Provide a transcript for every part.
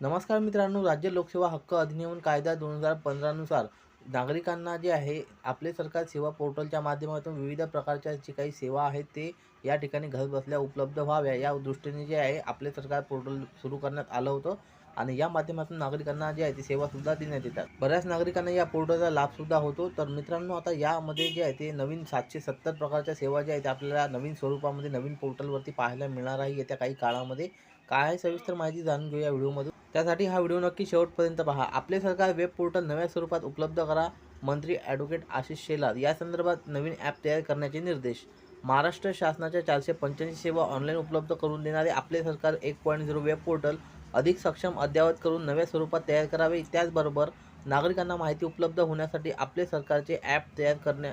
नमस्कार मित्रांनो राज्य लोकसेवा हक्क अधिनियम कायदा दोन हजार पंधरानुसार नागरिकांना जे आहे आपले सरकार सेवा पोर्टलच्या माध्यमातून विविध प्रकारच्या जी काही सेवा आहेत ते या ठिकाणी घरबसल्या उपलब्ध व्हाव्या या दृष्टीने जे आहे आपले सरकार पोर्टल सुरू करण्यात आलं होतं. आणि या माध्यमातून नागरिकांना जे आहे ती सेवासुद्धा देण्यात येतात. बऱ्याच नागरिकांना या पोर्टलचा लाभसुद्धा होतो. तर मित्रांनो आता यामध्ये जे आहे ते नवीन सातशे सत्तर प्रकारच्या सेवा ज्या आहेत आपल्याला नवीन स्वरूपामध्ये नवीन पोर्टलवरती पाहायला मिळणार आहे येत्या काही काळामध्ये. काय आहे सविस्तर माहिती जाणून घेऊ या व्हिडिओमधून. त्यासाठी हा व्हिडिओ नक्की शेवटपर्यंत पहा. आपले सरकार वेब पोर्टल नव्या स्वरूपात उपलब्ध करा मंत्री ॲडव्होकेट आशिष शेलार. या संदर्भात नवीन ॲप तयार करण्याचे निर्देश. महाराष्ट्र शासनाच्या चारशे पंच्याऐंशी सेवा ऑनलाईन उपलब्ध करून देणारे आपले सरकार एक पॉईंट झिरो वेब पोर्टल अधिक सक्षम अद्ययावत करून नव्या स्वरूपात तयार करावे. त्याचबरोबर नागरिकांना माहिती उपलब्ध होण्यासाठी आपले सरकारचे ॲप तयार करण्या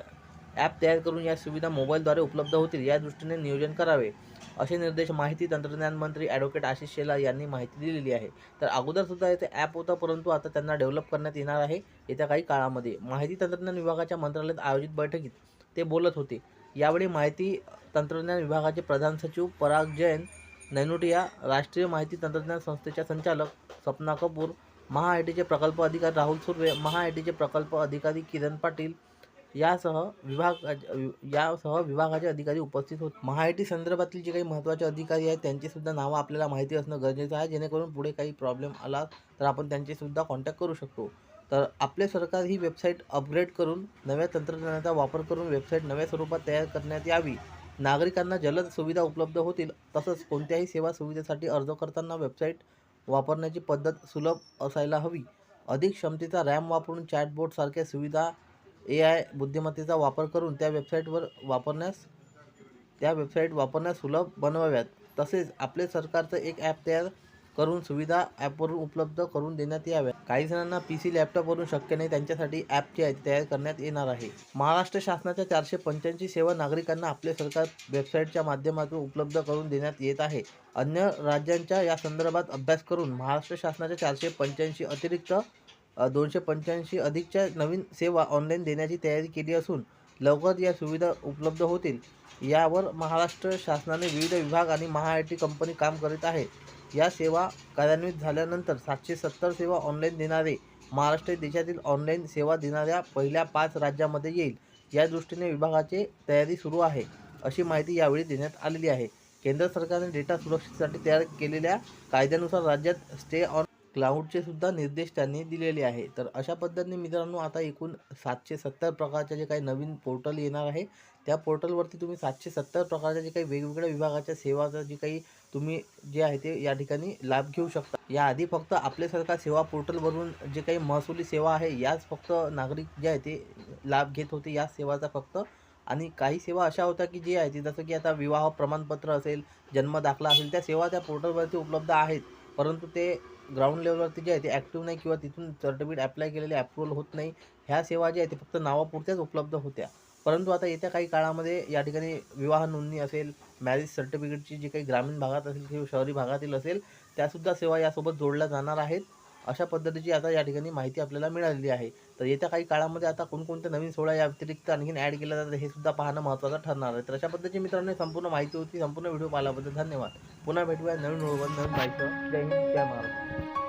ॲप तयार करून या सुविधा मोबाईलद्वारे उपलब्ध होतील या दृष्टीने नियोजन करावे. असे निर्देश माहिती तंत्रज्ञान मंत्री ॲडव्होकेट आशिष शेलार यांनी माहिती दिलेली आहे. तर अगोदरसुद्धा येथे ॲप होता परंतु आता त्यांना डेव्हलप करण्यात येणार आहे येत्या काही काळामध्ये. माहिती तंत्रज्ञान विभागाच्या मंत्रालयात आयोजित बैठकीत ते बोलत होते. यावेळी माहिती तंत्रज्ञान विभागाचे प्रधान सचिव पराग जैन नैनुटिया राष्ट्रीय माहिती तंत्रज्ञान संस्थेच्या संचालक सपना कपूर महा आय टीचे प्रकल्प अधिकारी राहुल सुर्वे महा आय टीचे प्रकल्प अधिकारी किरण पाटील यासह विभाग यासह विभागाचे अधिकारी उपस्थित होते. महा आय टी संदर्भातील जे काही महत्त्वाचे अधिकारी आहेत त्यांचीसुद्धा नावं आपल्याला माहिती असणं गरजेचं आहे. जेणेकरून पुढे काही प्रॉब्लेम आला तर आपण त्यांचीसुद्धा कॉन्टॅक्ट करू शकतो. तर आपले सरकार ही वेबसाईट अपग्रेड करून नव्या तंत्रज्ञानाचा वापर करून वेबसाईट नव्या स्वरूपात तयार करण्यात यावी. नागरिकांना जलद सुविधा उपलब्ध होतील तसंच कोणत्याही सेवा सुविधेसाठी अर्ज करताना वेबसाईट वापरण्याची पद्धत सुलभ असायला हवी. अधिक क्षमतेचा रॅम वापरून चॅटबोटसारख्या सुविधा ए आय बुद्धिमत्तेचा वापर करून त्या वेबसाईटवर वापरण्यास त्या वेबसाईट वापरण्यास सुलभ बनवाव्यात. तसेच आपले सरकारचं एक ॲप तयार करून सुविधा ॲपवरून उपलब्ध करून देण्यात याव्या काही जणांना पी सी लॅपटॉपवरून शक्य नाही त्यांच्यासाठी ॲप जे आहे तयार करण्यात येणार आहे. महाराष्ट्र शासनाच्या चारशे पंच्याऐंशी सेवा नागरिकांना आपले सरकार वेबसाईटच्या माध्यमातून उपलब्ध करून देण्यात येत आहे. अन्य राज्यांच्या या संदर्भात अभ्यास करून महाराष्ट्र शासनाच्या चारशे पंच्याऐंशी अतिरिक्त दोनशे पंच्याऐंशी अधिकच्या नवीन सेवा ऑनलाईन देण्याची तयारी केली असून लवकर या सुविधा उपलब्ध होतील. यावर महाराष्ट्र शासनाने विविध विभाग आणि महा आय टी कंपनी काम करीत आहे. या सेवा कार्यान्वित झाल्यानंतर सातशे सत्तर सेवा ऑनलाईन देणारे महाराष्ट्र देशातील ऑनलाईन सेवा देणाऱ्या पहिल्या पाच राज्यामध्ये येईल. या दृष्टीने विभागाची तयारी सुरू आहे अशी माहिती यावेळी देण्यात आलेली आहे. केंद्र सरकारने डेटा सुरक्षेसाठी तयार केलेल्या कायद्यानुसार राज्यात स्टे ऑन क्लाउडचे सुद्धा निर्देश त्यांनी दिलेले आहे. तर अशा पद्धतीने मित्रांनो आता एकूण सातशे सत्तर प्रकारच्या जे काही नवीन पोर्टल येणार आहे त्या पोर्टलवरती तुम्ही सातशे सत्तर प्रकारच्या जे काही वेगवेगळ्या विभागाच्या सेवाचं जे काही तुम्ही जे आहे ते या ठिकाणी लाभ घेऊ शकता. याआधी फक्त आपले सरकार सेवा पोर्टलवरून जे काही महसुली सेवा आहे याच फक्त नागरिक जे आहे ते लाभ घेत होते या सेवाचा फक्त. आणि काही सेवा अशा होत्या की जे आहे ते जसं की आता विवाह प्रमाणपत्र असेल जन्म दाखला असेल त्या सेवा त्या पोर्टलवरती उपलब्ध आहेत. परंतु ते ग्राउंड लेवलवरती जे आहे ते ॲक्टिव्ह नाही किंवा तिथून सर्टिफिकेट अप्लाय केलेले अप्रुव्हल होत नाही ह्या सेवा ज्या आहेत ते फक्त नावापुरत्याच उपलब्ध होत्या. परंतु आता येत्या काही काळामध्ये या ठिकाणी विवाह नोंदणी असेल मॅरेज सर्टिफिकेटची जी काही ग्रामीण भागात असेल किंवा शहरी भागातील असेल त्यासुद्धा सेवा यासोबत जोडल्या जाणार आहेत. अशा पद्धतीची आता या ठिकाणी माहिती आपल्याला मिळालेली आहे. तर येत्या काही काळामध्ये आता कोणकोणत्या नवीन सोहळा या व्यतिरिक्त आणखीन ॲड केल्या जातात हे सुद्धा पाहणं महत्त्वाचं ठरणार आहे. तर अशा पद्धतीची मित्रांनो संपूर्ण माहिती होती. संपूर्ण व्हिडिओ पाहिल्याबद्दल धन्यवाद. पुन्हा भेटूया नवीन नवीन माहिती जय हिंद. जय महाराष्ट्र.